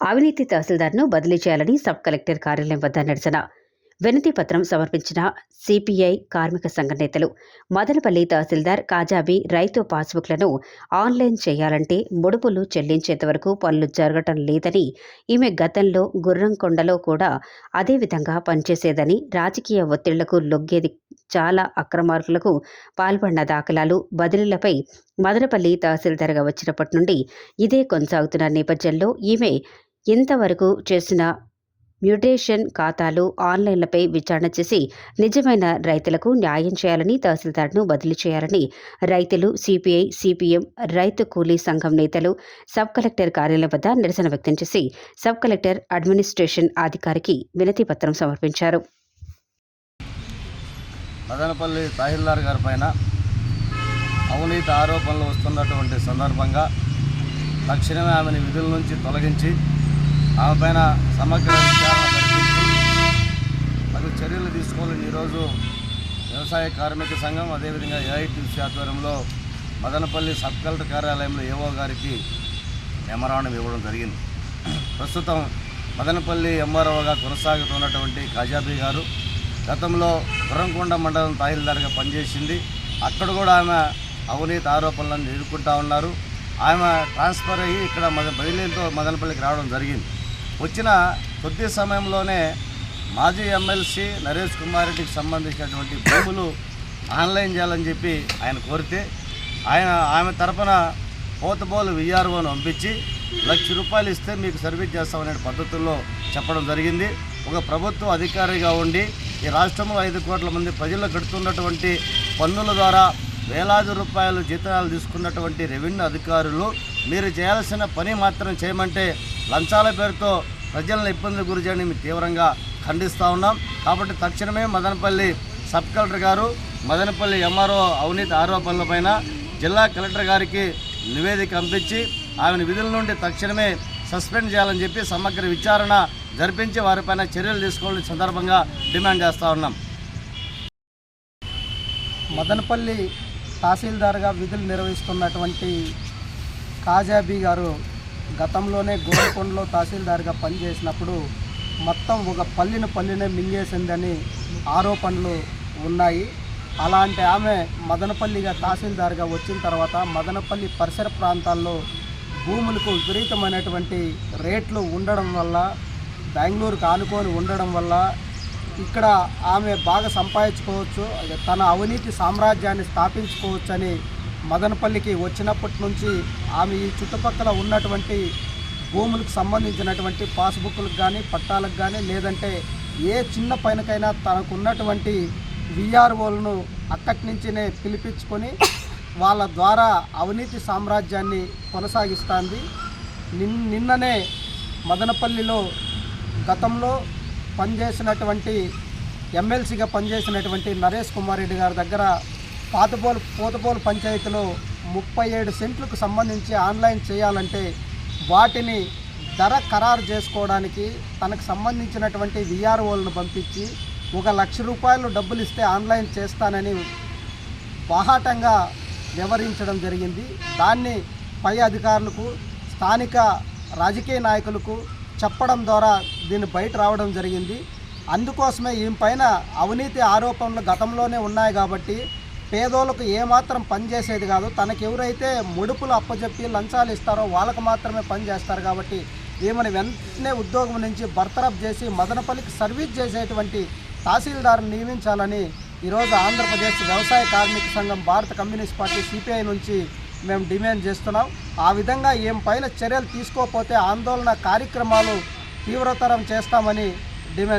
అవినీతి తహసీల్దార్ను బదిలీ చేయాలని సబ్ కలెక్టర్ కార్యాలయం వద్ద నిరసన. వినతి పత్రం సమర్పించిన సిపిఐ కార్మిక సంఘ నేతలు మదనపల్లి తహసీల్దార్ కాజాబీ రైతు పాస్బుక్లను ఆన్లైన్ చేయాలంటే ముడుపులు చెల్లించేంత వరకు పనులు జరగటం లేదని ఈమె గతంలో గుర్రంకొండలో కూడా అదే విధంగా పనిచేసేదని రాజకీయ ఒత్తిళ్ళకు లొగ్గేది చాలా అక్రమార్కులకు పాల్పడిన దాఖలాలు బదిలీలపై మదనపల్లి తహసీల్దార్గా వచ్చినప్పటి నుండి ఇదే కొనసాగుతున్న నేపథ్యంలో ఈమె ఇంతవరకు చేసిన మ్యూటేషన్ ఖాతాలు ఆన్లైన్లపై విచారణ చేసి నిజమైన రైతులకు న్యాయం చేయాలని తహసీల్దార్ను బదిలీ చేయాలని రైతులు సిపిఐ సిపిఎం రైతు కూలీ సంఘం నేతలు సబ్ కలెక్టర్ కార్యాలయం వద్ద నిరసన వ్యక్తం చేసి సబ్ కలెక్టర్ అడ్మినిస్ట్రేషన్ అధికారికి వినతి పత్రం సమర్పించారు. మదనపల్లి తహసీల్దార్ గారి పైన అవినీతి ఆరోపణలు వస్తున్నటువంటి సందర్భంగా తక్షణమే ఆమెను విధుల నుంచి తొలగించి ఆమె పైన సమగ్ర విచారణ తగు చర్యలు తీసుకోవాలని ఈరోజు వ్యవసాయ కార్మిక సంఘం అదేవిధంగా ఏఐటీసీ ఆధ్వర్యంలో మదనపల్లి సబ్ కలెక్టర్ కార్యాలయంలో ఏవో గారికి మెమరాండం ఇవ్వడం జరిగింది. ప్రస్తుతం మదనపల్లి ఎంఆర్ఓగా కొనసాగుతున్నటువంటి కాజాబీ గారు గతంలో గుర్రంకొండ మండలం తహసీల్దార్గా పనిచేసింది. అక్కడ కూడా ఆమె అవినీతి ఆరోపణలను ఎదుర్కొంటా ఉన్నారు. ఆమె ట్రాన్స్ఫర్ అయ్యి ఇక్కడ మద బయలుతో మదనపల్లికి రావడం జరిగింది. వచ్చిన కొద్ది సమయంలోనే మాజీ ఎమ్మెల్సీ నరేష్ కుమార్ రెడ్డికి సంబంధించినటువంటి భూములు ఆన్లైన్ చేయాలని చెప్పి ఆయన కోరితే ఆయన ఆమె తరపున పోతబోలు విఆర్ఓను పంపించి లక్ష రూపాయలు ఇస్తే మీకు సర్వీస్ చేస్తామనే పద్ధతుల్లో చెప్పడం జరిగింది. ఒక ప్రభుత్వ అధికారిగా ఉండి ఈ రాష్ట్రంలో ఐదు కోట్ల మంది ప్రజలు కడుతున్నటువంటి పన్నుల ద్వారా వేలాది రూపాయలు జీతాలు తీసుకున్నటువంటి రెవెన్యూ అధికారులు మీరు చేయాల్సిన పని మాత్రం చేయమంటే లంచాల పేరుతో ప్రజలను ఇబ్బందులు గురి చేయడం మేము తీవ్రంగా ఖండిస్తూ ఉన్నాం. కాబట్టి తక్షణమే మదనపల్లి సబ్ కలెక్టర్ గారు మదనపల్లి ఎంఆర్ఓ అవినీతి ఆరోపణలపైన జిల్లా కలెక్టర్ గారికి నివేదిక పంపించి ఆమెను విధుల నుండి తక్షణమే సస్పెండ్ చేయాలని చెప్పి సమగ్ర విచారణ జరిపించి వారిపైన చర్యలు తీసుకోవాలని సందర్భంగా డిమాండ్ చేస్తూ ఉన్నాం. మదనపల్లి తహసీల్దార్గా విధులు నిర్వహిస్తున్నటువంటి కాజాబీ గారు గతంలోనే గోల్కొండలో తహసీల్దార్గా పనిచేసినప్పుడు మొత్తం ఒక పల్లిన పల్లినే మింగేసిందని ఆరోపణలు ఉన్నాయి. అలాంటి ఆమె మదనపల్లిగా తహసీల్దార్గా వచ్చిన తర్వాత మదనపల్లి పరిసర ప్రాంతాల్లో భూములకు విపరీతమైనటువంటి రేట్లు ఉండడం వల్ల బెంగళూరుకు ఆనుకొని ఉండడం వల్ల ఇక్కడ ఆమె బాగా సంపాదించుకోవచ్చు తన అవినీతి సామ్రాజ్యాన్ని స్థాపించుకోవచ్చు అని మదనపల్లికి వచ్చినప్పటి నుంచి ఆమె ఈ చుట్టుపక్కల ఉన్నటువంటి భూములకు సంబంధించినటువంటి పాస్బుక్లకు కానీ పట్టాలకు కానీ లేదంటే ఏ చిన్న పైనకైనా తనకున్నటువంటి విఆర్ఓలను అక్కడి నుంచినే పిలిపించుకొని వాళ్ళ ద్వారా అవినీతి సామ్రాజ్యాన్ని కొనసాగిస్తుంది. నిన్ నిన్ననే మదనపల్లిలో గతంలో పనిచేసినటువంటి ఎమ్మెల్సీగా పనిచేసినటువంటి నరేష్ కుమార్ రెడ్డి గారి దగ్గర పాతపోలు పోతపోలు పంచాయతీలో ముప్పై ఏడు సెంట్లకు సంబంధించి ఆన్లైన్ చేయాలంటే వాటిని ధర ఖరారు చేసుకోవడానికి తనకు సంబంధించినటువంటి విఆర్ఓలను పంపించి ఒక లక్ష రూపాయలు డబ్బులు ఇస్తే ఆన్లైన్ చేస్తానని బాహాటంగా వివరించడం జరిగింది. దాన్ని పై అధికారులకు స్థానిక రాజకీయ నాయకులకు చెప్పడం ద్వారా దీన్ని బయట రావడం జరిగింది. అందుకోసమే ఈమె పైన అవినీతి ఆరోపణలు గతంలోనే ఉన్నాయి కాబట్టి పేదోళ్ళకు ఏమాత్రం పనిచేసేది కాదు. తనకు ఎవరైతే ముడుపులు అప్పచెప్పి లంచాలు ఇస్తారో వాళ్ళకు మాత్రమే పనిచేస్తారు కాబట్టి ఈమెను వెంటనే ఉద్యోగం నుంచి బర్తరఫ్ చేసి మదనపల్లికి సర్వీస్ చేసేటువంటి తహసీల్దారుని నియమించాలని ఈరోజు ఆంధ్రప్రదేశ్ వ్యవసాయ కార్మిక సంఘం భారత కమ్యూనిస్ట్ పార్టీ సిపిఐ నుంచి మేము డిమాండ్ చేస్తున్నాం. ఆ విధంగా ఏం పైన చర్యలు తీసుకోకపోతే ఆందోళన కార్యక్రమాలు తీవ్రతరం చేస్తామని డిమాండ్